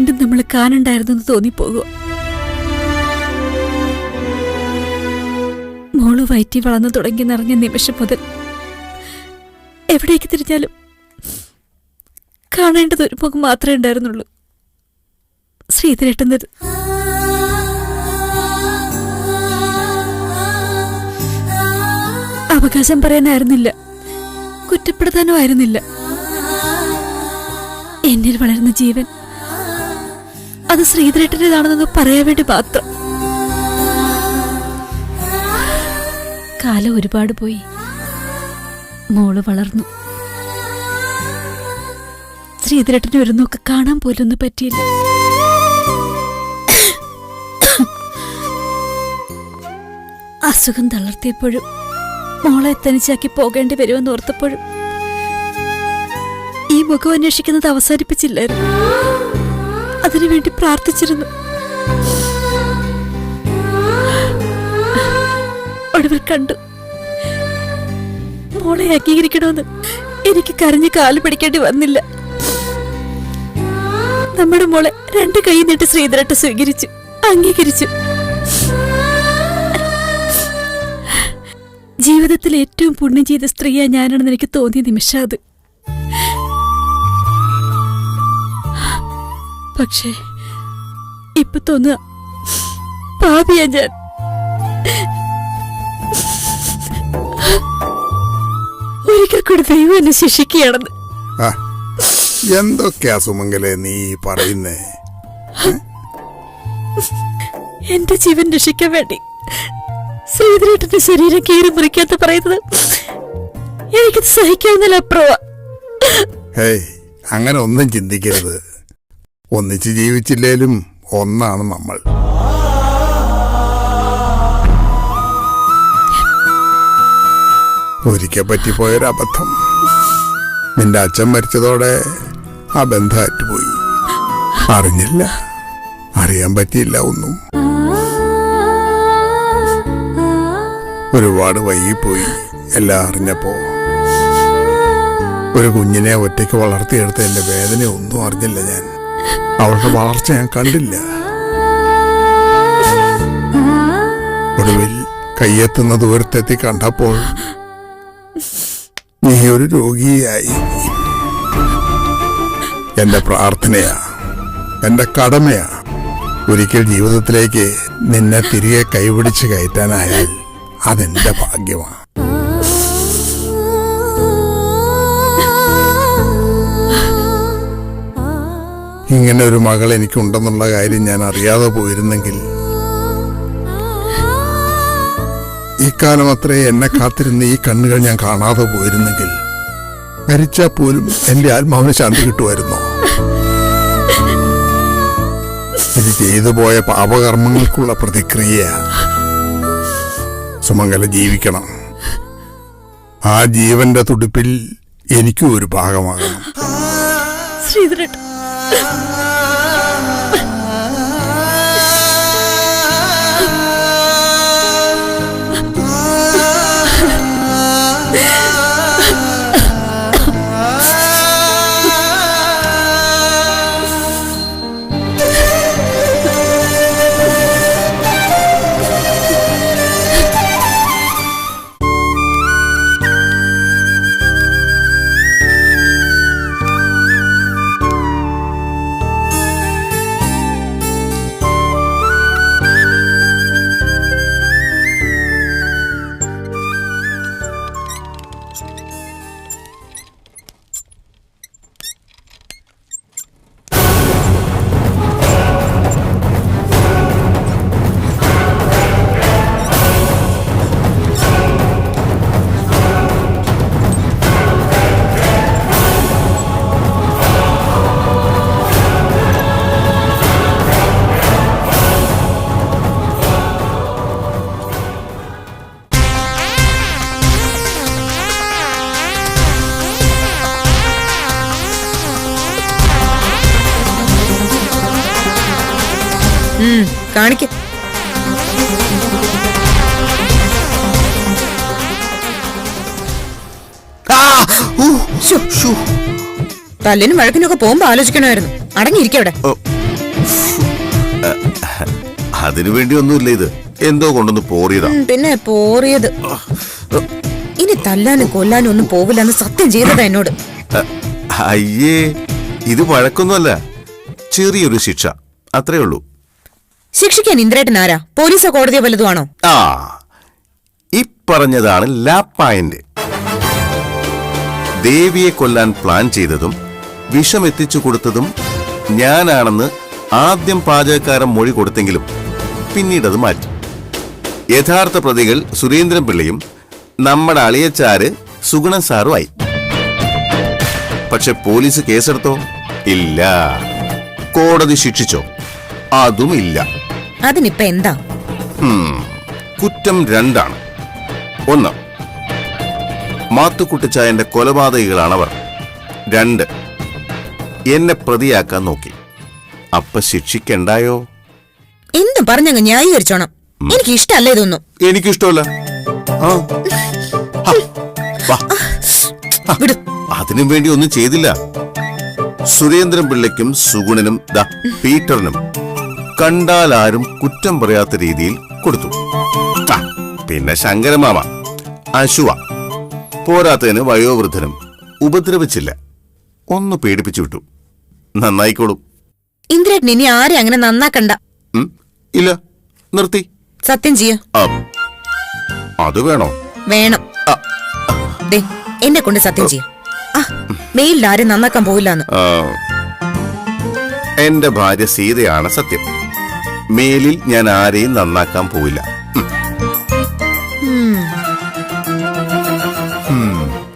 വീണ്ടും നമ്മൾ കാണണ്ടായിരുന്നു എന്ന് തോന്നിപ്പോകുക മോൾ വയറ്റി വളർന്നു തുടങ്ങി നിറഞ്ഞ നിമിഷം മുതൽ എവിടേക്ക് തിരിഞ്ഞാലും കാണേണ്ടത് ഒരു മുഖം മാത്രമേ ഉണ്ടായിരുന്നുള്ളൂ. ശ്രീധരേട്ടന്റെ അവകാശം പറയാനായിരുന്നില്ല. കുറ്റപ്പെടുത്താനോ ആയിരുന്നില്ല എന്നിൽ വളരുന്ന ജീവൻ അത് ശ്രീധരേട്ടന്റെതാണെന്ന് പറയാൻ വേണ്ടി മാത്രം. കാലം ഒരുപാട് പോയി. മോൾ വളർന്നു. ശ്രീധരേട്ടനെ ഒരു നോക്ക് കാണാൻ പോലും ഒന്നും പറ്റിയില്ല. അസുഖം തളർത്തിയപ്പോഴും മോളെ തനിച്ചാക്കി പോകേണ്ടി വരുമെന്ന് ഓർത്തപ്പോഴും ഈ മുഖം അന്വേഷിക്കുന്നത് അവസാനിപ്പിച്ചില്ലായിരുന്നു. അതിനുവേണ്ടി പ്രാർത്ഥിച്ചിരുന്നു. ഒടുവിൽ കണ്ടു. മോളെ അംഗീകരിക്കണമെന്ന് എനിക്ക് കരഞ്ഞ് കാൽ പിടിക്കേണ്ടി വന്നില്ല. നമ്മുടെ മോളെ രണ്ട് കൈ നീട്ടി ശ്രീധരട്ട് സ്വീകരിച്ചു അംഗീകരിച്ചു. ജീവിതത്തിൽ ഏറ്റവും പുണ്യം ചെയ്ത സ്ത്രീയാ ഞാനാണെന്ന് എനിക്ക് തോന്നിയ നിമിഷം അത്. പക്ഷേ ഇപ്പൊ തോന്നുക പാപിയാ ഞാൻ. ഒരിക്കൽ കൂടി ദൈവം എന്നെ ശിക്ഷിക്കുകയാണെന്ന്. എന്തൊക്കെയാ സുമംഗലെ നീ പറയുന്നേ? എന്റെ ജീവൻ രക്ഷിക്കാൻ വേണ്ടി ശ്രീധരേട്ടന്റെ ശരീരം കീറി മുറിക്കാത്ത പറയുന്നത് എനിക്കത് സഹിക്കാവുന്നതിൽ അപ്പുറവാ ഹേയ് അങ്ങനെ ഒന്നും ചിന്തിക്കരുത്. ഒന്നിച്ച് ജീവിച്ചില്ലേലും ഒന്നാണ് നമ്മൾ. ഒരിക്കൽ പറ്റിപ്പോയൊരു അബദ്ധം. നിന്റെ അച്ഛൻ മരിച്ചതോടെ ആ ബന്ധം അറ്റുപോയി. അറിഞ്ഞില്ല. അറിയാൻ പറ്റിയില്ല ഒന്നും. ഒരുപാട് വൈകിപ്പോയി. എല്ലാം അറിഞ്ഞപ്പോ. ഒരു കുഞ്ഞിനെ ഒറ്റയ്ക്ക് വളർത്തിയെടുത്ത എന്റെ വേദന ഒന്നും അറിഞ്ഞില്ല ഞാൻ. അവളുടെ വളർച്ച ഞാൻ കണ്ടില്ല. ഒടുവിൽ കയ്യെത്തുന്ന ദൂരത്തെത്തി കണ്ടപ്പോൾ നീ ഒരു രോഗിയായി. എന്റെ പ്രാർത്ഥനയാ എന്റെ കടമയാ. ഒരിക്കൽ ജീവിതത്തിലേക്ക് നിന്നെ തിരികെ കൈപിടിച്ച് കയറ്റാനായാൽ അതെന്റെ ഭാഗ്യമാണ് ഇങ്ങനെ ഒരു മകൾ എനിക്കുണ്ടെന്നുള്ള കാര്യം ഞാൻ അറിയാതെ പോയിരുന്നെങ്കിൽ ഇക്കാലം അത്രേ എന്നെ കാത്തിരുന്ന ഈ കണ്ണുകൾ ഞാൻ കാണാതെ പോയിരുന്നെങ്കിൽ മരിച്ചാൽ പോലും എന്റെ ആത്മാവിന് ശാന്തി കിട്ടുമായിരുന്നോ? ഇത് ചെയ്തു പോയ പാപകർമ്മങ്ങൾക്കുള്ള പ്രതിക്രിയയാണ് സുമംഗല ജീവിക്കണം. ആ ജീവന്റെ തുടിപ്പിൽ എനിക്കും ഒരു ഭാഗമാകണം. ശ്രീധരേട്ടൻ うん。കാണിക്ക. തല്ലിനും വഴക്കിനൊക്കെ പോകുമ്പോ ആലോചിക്കണമായിരുന്നു. അടങ്ങിയിരിക്കവിടെ അതിനു വേണ്ടി ഒന്നുമില്ല ഇത്. എന്തോ കൊണ്ടൊന്ന് പോറിയതാ. പിന്നെ പോറിയത്. ഇനി തല്ലാനും കൊല്ലാനും ഒന്നും പോവില്ലെന്ന് സത്യം ചെയ്തതാ എന്നോട്. അയ്യേ ഇത് വഴക്കൊന്നുമല്ല. ചെറിയൊരു ശിക്ഷ. അത്രേ ഉള്ളൂ. ശിക്ഷിക്കാൻ ഇന്ദ്രേട്ടൻ ആരാ? പോലീസോ കോടതിയോ വലുതുവാണോ ആ ഈ പറഞ്ഞതാണ് ലാപ്പായന്റ് ദേവിയെ കൊല്ലാൻ പ്ലാൻ ചെയ്തതും വിഷം എത്തിച്ചു കൊടുത്തതും ഞാനാണെന്ന് ആദ്യം പാചകക്കാരൻ മൊഴി കൊടുത്തെങ്കിലും പിന്നീടത് മാറ്റി. യഥാർത്ഥ പ്രതികൾ സുരേന്ദ്രൻ പിള്ളയും നമ്മുടെ അളിയച്ചാര് സുഗുണൻ സാറുമായി. പക്ഷെ പോലീസ് കേസെടുത്തോ? ഇല്ല. കോടതി ശിക്ഷിച്ചോ? അതും ഇല്ല അതിനിപ്പ എന്താ. കുറ്റം രണ്ടാണ്. ഒന്ന് മാത്തുക്കുട്ടിച്ചായന്റെ കൊലപാതകികളാണവർ. രണ്ട് എന്നെ പ്രതിയാക്കാൻ നോക്കി. അപ്പ ശിക്ഷിക്കണ്ടായോ? എന്തും പറഞ്ഞങ്ങ് ന്യായീകരിച്ചോണം. എനിക്ക് ഇഷ്ടല്ല ഇതൊന്നും. എനിക്കിഷ്ടമല്ല. അതിനും വേണ്ടി ഒന്നും ചെയ്തില്ല. സുരേന്ദ്രൻ പിള്ളയ്ക്കും സുഗുണനും ദ പീറ്ററിനും കണ്ടാൽ ആരും കുറ്റം പറയാത്ത രീതിയിൽ കൊടുത്തു. പിന്നെ ശങ്കരമാമ അശുവ. പോരാത്തതിന് വയോവൃദ്ധനും ഉപദ്രവിച്ചില്ല. ഒന്ന് പേടിപ്പിച്ചു വിട്ടു. നന്നായിക്കോളും. ഇന്ദ്രേട്ടൻ ഇനി ആരെ അങ്ങനെ നന്നാക്കണ്ട? ഇല്ല നിർത്തി. സത്യം ചെയ്യ. അത് വേണോ? വേണം. എന്നെ കൊണ്ട് സത്യം ചെയ്യ. മെയിലിൽ ആരും നന്നാക്കാൻ പോയില്ലാന്ന് ആ, എന്റെ ഭാര്യ സീതയാണ് സത്യം. മേലിൽ ഞാൻ ആരെയും നന്നാക്കാൻ പോവില്ല.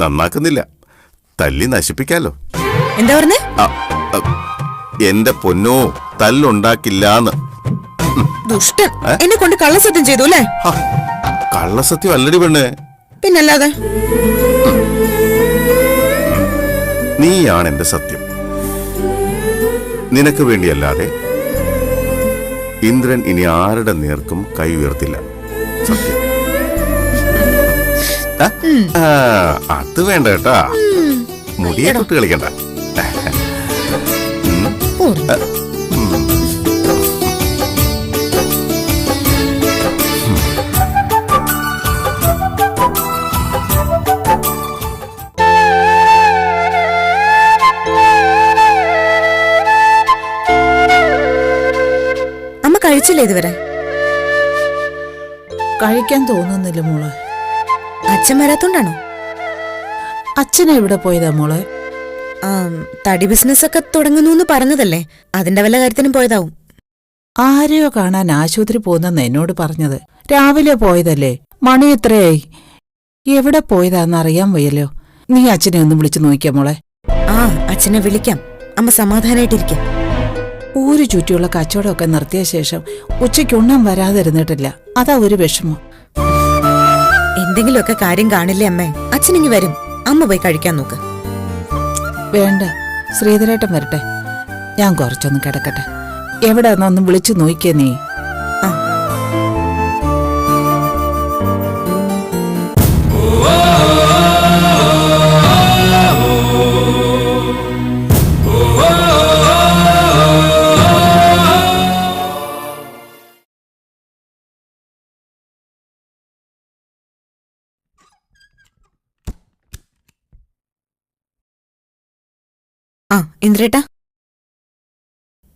നന്നാക്കുന്നില്ല. തല്ലി നശിപ്പിക്കാലോ. എന്താ പറഞ്ഞേ? എന്റെ പൊന്നോ തല്ലുണ്ടാക്കില്ലാന്ന്. ദുഷ്ടൻ. എന്നെ കൊണ്ട് കള്ളസത്യം ചെയ്തു അല്ലേ? കള്ളസത്യം അല്ലടി പെണ്ണ്. പിന്നല്ലാതെ? നീയാണ് എന്റെ സത്യം. നിനക്ക് വേണ്ടിയല്ലാതെ ഇന്ദ്രൻ ഇനി ആരുടെ നേർക്കും കൈ ഉയർത്തില്ല. സത്യം. ആ? അത് വേണ്ട കേട്ടാ. മുടിയെ തൊട്ട് കളിക്കണ്ട. ഉം. കഴിച്ചില്ലേ ഇതുവരെ? കഴിക്കാൻ തോന്നുന്നില്ല മോളെ. അച്ഛൻ വരാത്തോണ്ടാണോ? അച്ഛനെ എവിടെ പോയതാ മോളെ? ആം, തടി ബിസിനസ് ഒക്കെ തുടങ്ങുന്നു എന്ന് പറഞ്ഞതല്ലേ. അതിന്റെ വല്ല കാര്യത്തിനും പോയതാവും. ആരെയോ കാണാൻ ആശുപത്രി പോകുന്നെന്ന് എന്നോട് പറഞ്ഞത്. രാവിലെ പോയതല്ലേ? മണി എത്രയായി? എവിടെ പോയതാന്ന് അറിയാൻ വയ്യല്ലോ. നീ അച്ഛനെ ഒന്ന് വിളിച്ചു നോക്കിയാ മോളെ. ആ അച്ഛനെ വിളിക്കാം. അമ്മ സമാധാനായിട്ടിരിക്കും. ഊര് ചുറ്റിയുള്ള കച്ചവടമൊക്കെ നിർത്തിയ ശേഷം ഉച്ചയ്ക്ക് ഉണ്ണാൻ വരാതിരുന്നിട്ടില്ല. അതാ ഒരു വിഷമം. എന്തെങ്കിലുമൊക്കെ കാര്യം കാണില്ലേ അമ്മേ? അച്ഛനിങ്ങി വരും. അമ്മ പോയി കഴിക്കാൻ നോക്ക്. വേണ്ട. ശ്രീധരേട്ടൻ വരട്ടെ. ഞാൻ കുറച്ചൊന്ന് കിടക്കട്ടെ. എവിടെ ഒന്ന് വിളിച്ചു നോക്കിയേ നീ? ഇന്ദ്രേട്ടാ?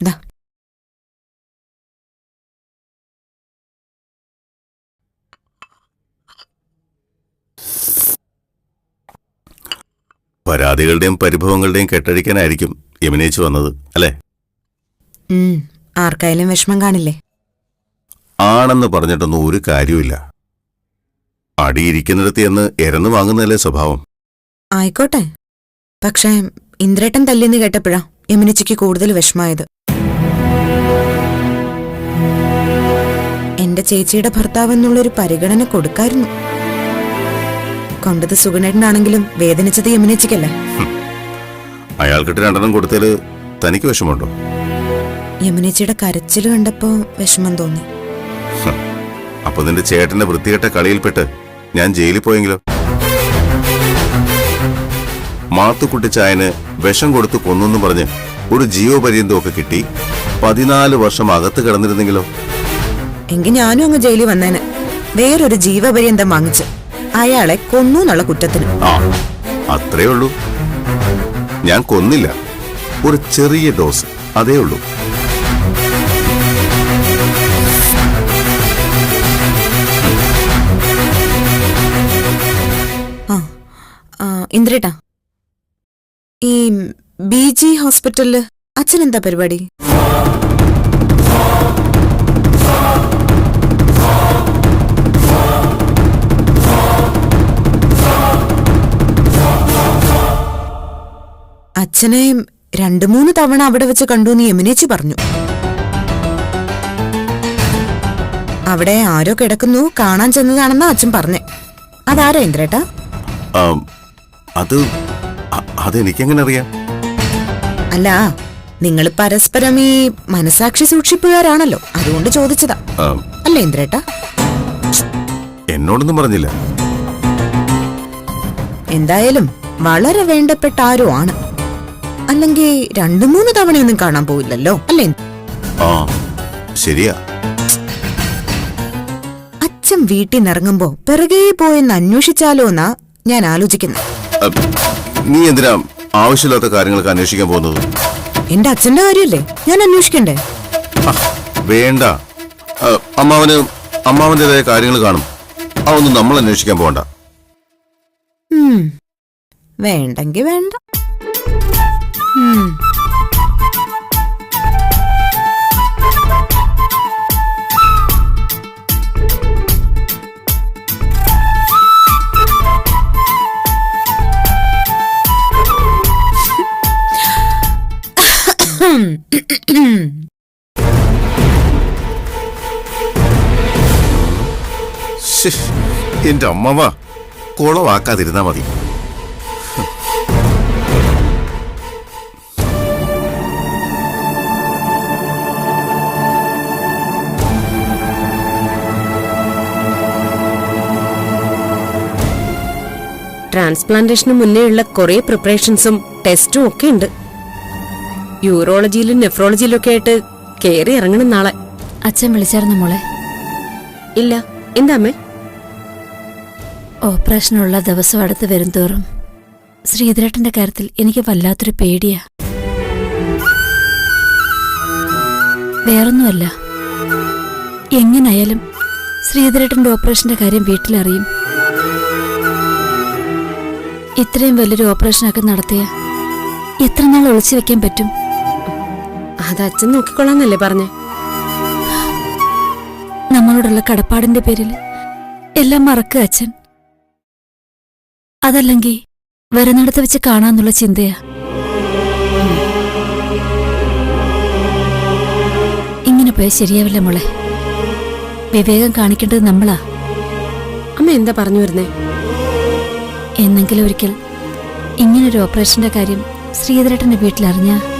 ദാ. പരാതികളുടെയും പരിഭവങ്ങളുടെയും കെട്ടഴിക്കാനായിരിക്കും യമിനേച്ചു വന്നത് അല്ലേ? ഉം, ആർക്കായാലും വിഷമം കാണില്ലേ? ആണെന്ന് പറഞ്ഞിട്ടൊന്നും ഒരു കാര്യമില്ല അടിയിരിക്കുന്നിടത്ത് എന്ന് എരന്നു വാങ്ങുന്നതല്ലേ സ്വഭാവം? ആയിക്കോട്ടെ. പക്ഷേ ഇന്ദ്രേട്ടൻ തല്ലിന്ന് കേട്ടപ്പോഴാ യമുനച്ചിക്ക് കൂടുതൽ വിഷമായത്. എന്റെ ചേച്ചിയുടെ ഭർത്താവ് എന്നുള്ളൊരു പരിഗണന കൊടുക്കായിരുന്നു. കൊണ്ടത് സുഗുണേട്ടനാണെങ്കിലും വേദനിച്ചത് യമുനച്ചിക്കല്ലേ? അയാൾക്കിട്ട് രണ്ടെണ്ണം കൊടുത്തതിൽ തനിക്ക് വിഷമമുണ്ടോ? യമുനച്ചിയുടെ കരച്ചിൽ കണ്ടപ്പോ വിഷമം തോന്നി. അപ്പൊ നിന്റെ ചേട്ടന്റെ വൃത്തികെട്ട കളിയിൽപ്പെട്ട് ഞാൻ ജയിലിൽ പോയെങ്കിലോ? മാത്തുക്കുട്ടിച്ചായന് വിഷം കൊടുത്തു കൊന്നെന്നും പറഞ്ഞ് ഒരു ജീവപര്യന്തമൊക്കെ കിട്ടി. പതിനാല് വർഷം അകത്ത് കിടന്നിരുന്നെങ്കിലോ? എങ്കിൽ ഞാനും അങ്ങ് ജയിലിൽ വന്നേനെ. വേറൊരു ജീവപര്യന്തം വാങ്ങിച്ച് അയാളെ കൊന്നു എന്നുള്ള കുറ്റത്തിന്. ആ അത്രേ ഉള്ളൂ. ഞാൻ കൊന്നില്ല. ഒരു ചെറിയ ഡോസ് അതേ ഉള്ളൂ. ഇന്ദ്രേട്ടാ. ഈ ബി ജി ഹോസ്പിറ്റലിൽ അച്ഛൻ എന്താ പരിപാടി? അച്ഛനെ രണ്ടു മൂന്ന് തവണ അവിടെ വെച്ച് കണ്ടു എന്ന് യമുനേച്ചി പറഞ്ഞു. അവിടെ ആരോ കിടക്കുന്നു കാണാൻ ചെന്നതാണെന്നാ അച്ഛൻ പറഞ്ഞേ. അതാരോ ഇന്ദ്രേട്ടാ? അത് അതെനിക്കെങ്ങനെ അറിയാം അല്ല നിങ്ങൾ പരസ്പരം ഈ മനസാക്ഷി സൂക്ഷിപ്പുകാരാണല്ലോ. അതുകൊണ്ട് ചോദിച്ചതാ. അല്ല അല്ലേ ഇന്ദ്രേട്ടാ? എന്നോടൊന്നും പറഞ്ഞില്ല. എന്തായാലും വളരെ വേണ്ടപ്പെട്ട ആരോ ആണ്. അല്ലെങ്കിൽ രണ്ടു മൂന്ന് തവണയൊന്നും കാണാൻ പോയില്ലല്ലോ അല്ലേ? ആ ശരിയാ. അച്ഛൻ വീട്ടിൽ നിറങ്ങുമ്പോ പിറകെ പോയെന്ന് അന്വേഷിച്ചാലോന്നാ ഞാൻ ആലോചിക്കുന്നത് നീ എന്തിനാ ആവശ്യമില്ലാത്ത കാര്യങ്ങളൊക്കെ അന്വേഷിക്കാൻ പോകുന്നത്? എന്റെ അച്ഛന്റെ കാര്യമല്ലേ ഞാൻ അന്വേഷിക്കണ്ടേ? വേണ്ട. അമ്മാവന് അമ്മാവന്റേതായ കാര്യങ്ങൾ കാണും. അതൊന്നും നമ്മൾ അന്വേഷിക്കാൻ പോകണ്ട. വേണ്ടെങ്കിൽ വേണ്ടെങ്കി വേണ്ട. എന്റെ അമ്മവ. കുളവാക്കാതിരുന്നാ മതി. ട്രാൻസ്പ്ലാന്റേഷന് മുന്നേയുള്ള കുറെ പ്രിപ്പറേഷൻസും ടെസ്റ്റും ഒക്കെ ഉണ്ട്. യൂറോളജിയിലും നെഫ്രോളജിയിലും ഒക്കെ ആയിട്ട് കയറി ഇറങ്ങണം നാളെ. അച്ഛൻ വിളിച്ചായിരുന്നു മോളെ? ഇല്ല. എന്താ അമ്മേ? ഓപ്പറേഷനുള്ള ദിവസം അടുത്ത് വരും തോറും. ശ്രീധരേട്ടന്റെ കാര്യത്തിൽ എനിക്ക് വല്ലാത്തൊരു പേടിയാ. വേറൊന്നുമല്ല. എങ്ങനായാലും ശ്രീധരേട്ടന്റെ ഓപ്പറേഷന്റെ കാര്യം വീട്ടിലറിയും. ഇത്രയും വലിയൊരു ഓപ്പറേഷനൊക്കെ നടത്തിയ എത്ര നാൾ ഒളിച്ചു വെക്കാൻ പറ്റും? അത് അച്ഛൻ നോക്കിക്കൊള്ളാന്നല്ലേ പറഞ്ഞേ. നമ്മളോടുള്ള കടപ്പാടിന്റെ പേരിൽ എല്ലാം മറക്കുക അച്ഛൻ. അതല്ലെങ്കിൽ വരുന്നിടത്ത് വെച്ച് കാണാന്നുള്ള ചിന്തയാ. ഇങ്ങനെ പോയാൽ ശരിയാവില്ല മോളെ. വിവേകം കാണിക്കേണ്ടത് നമ്മളാ. അമ്മ എന്താ പറഞ്ഞു വരുന്നേ? എന്നെങ്കിലും ഒരിക്കൽ ഇങ്ങനൊരു ഓപ്പറേഷന്റെ കാര്യം ശ്രീധരേട്ടന്റെ വീട്ടിലറിഞ്ഞ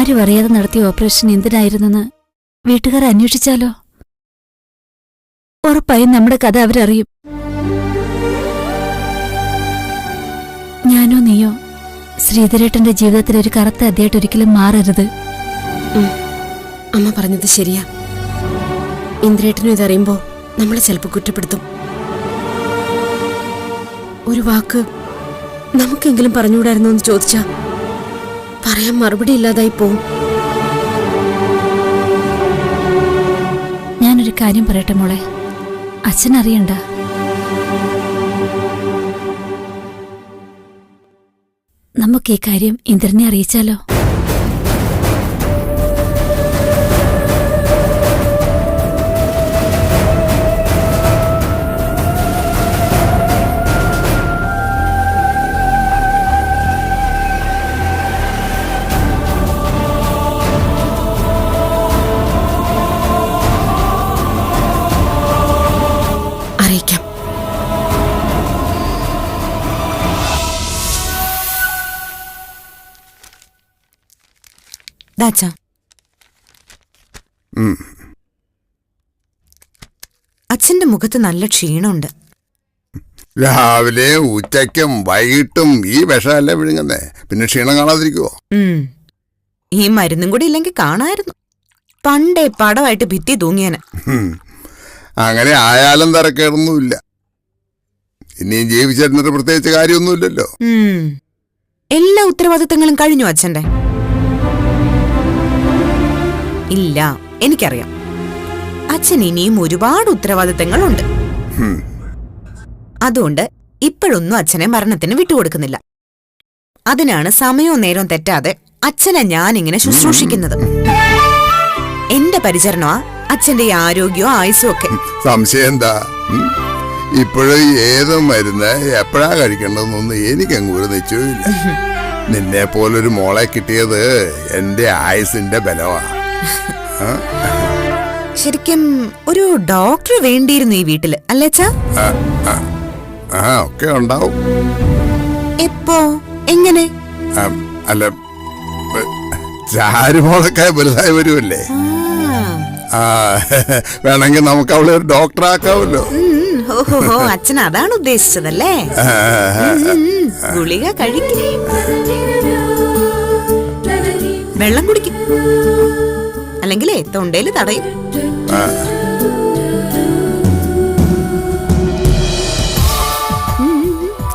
ആരും അറിയാതെ നടത്തിയ ഓപ്പറേഷൻ എന്തിനായിരുന്നെന്ന് വീട്ടുകാർ അന്വേഷിച്ചാലോ? ഉറപ്പായും നമ്മുടെ കഥ അവരറിയും. ഞാനോ നീയോ ശ്രീധരേട്ടന്റെ ജീവിതത്തിൽ ഒരു കറുത്ത അധ്യായിട്ട് ഒരിക്കലും മാറരുത്. അമ്മ പറഞ്ഞത് ശരിയാ. ഇന്ദ്രേട്ടനും ഇതറിയുമ്പോ നമ്മളെ ചിലപ്പോ കുറ്റപ്പെടുത്തും. ഒരു വാക്ക് നമുക്കെങ്കിലും പറഞ്ഞുകൂടായിരുന്നോ എന്ന് ചോദിച്ചാ? പറയാൻ മറുപടി ഇല്ലാതായി പോവും. ഞാനൊരു കാര്യം പറയട്ടെ മോളെ? അച്ഛൻ അറിയണ്ട. നമുക്ക് ഈ കാര്യം ഇന്ദ്രനെ അറിയിച്ചാലോ? അറിയിക്കാം. ദാച്ചാ അച്ഛന്റെ മുഖത്ത് നല്ല ക്ഷീണമുണ്ട്. രാവിലെ ഉച്ചയ്ക്കും വൈകിട്ടും ഈ വിഷമല്ലേ വിഴുങ്ങുന്നേ? പിന്നെ ക്ഷീണം കാണാതിരിക്കുവോ? ഈ മരുന്നും കൂടി ഇല്ലെങ്കിൽ കാണായിരുന്നു. പണ്ടേ പടമായിട്ട് ഭിത്തി തൂങ്ങിയന്. അങ്ങനെ ആയാലും തരക്കേടൊന്നുമില്ല. ഇനിയും ജീവിച്ചിരുന്നിട്ട് പ്രത്യേകിച്ച് കാര്യമൊന്നുമില്ലല്ലോ. എല്ലാ ഉത്തരവാദിത്തങ്ങളും കഴിഞ്ഞു അച്ഛന്റെ ഇല്ല എനിക്കറിയാം. അച്ഛൻ ഇനിയും ഒരുപാട് ഉത്തരവാദിത്തങ്ങളുണ്ട്. അതുകൊണ്ട് ഇപ്പോഴൊന്നും അച്ഛനെ മരണത്തിന് വിട്ടുകൊടുക്കുന്നില്ല. അതിനാണ് സമയവും നേരവും തെറ്റാതെ അച്ഛനെ ഞാനിങ്ങനെ ശുശ്രൂഷിക്കുന്നത്. എന്റെ പരിചരണമാ? അച്ഛന്റെ ഈ ആരോഗ്യവും ആയുസ്സും ഒക്കെ. സംശയം എന്താ? ഇപ്പോഴും ഏത് മരുന്ന് എപ്പോഴാ കഴിക്കണ്ടെന്നൊന്നും എനിക്കങ്ങ് ഒരു നിശ്ചയമില്ല നിന്നെ പോലൊരു മോളെ കിട്ടിയത് എന്റെ ആയുസിന്റെ ബലവാ. ശരിക്കും ഒരു ഡോക്ടർ വേണ്ടിയിരുന്നു ഈ വീട്ടിൽ അല്ലേ ആ, ഒക്കെ ഉണ്ടാവും. എപ്പോ? എങ്ങനെ? അല്ല ചാരുമോളൊക്കെ വലുതായി വരുമല്ലേ വേണമെങ്കിൽ നമുക്ക് അവളെ ഒരു ഡോക്ടറാക്കാവല്ലോ ഉം, ഹോ, ഹോ, ഹോ, അച്ഛൻ അതാണ് ഉദ്ദേശിച്ചതല്ലേ? ഗുളിക കഴിക്കും. വെള്ളം കുടിക്കും. അല്ലെങ്കിലേ തൊണ്ടയിൽ തടയും.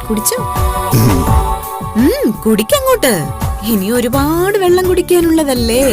കുടിച്ചോ? കുടിക്കങ്ങോട്ട് ഇനി ഒരുപാട് വെള്ളം കുടിക്കാനുള്ളതല്ലേ?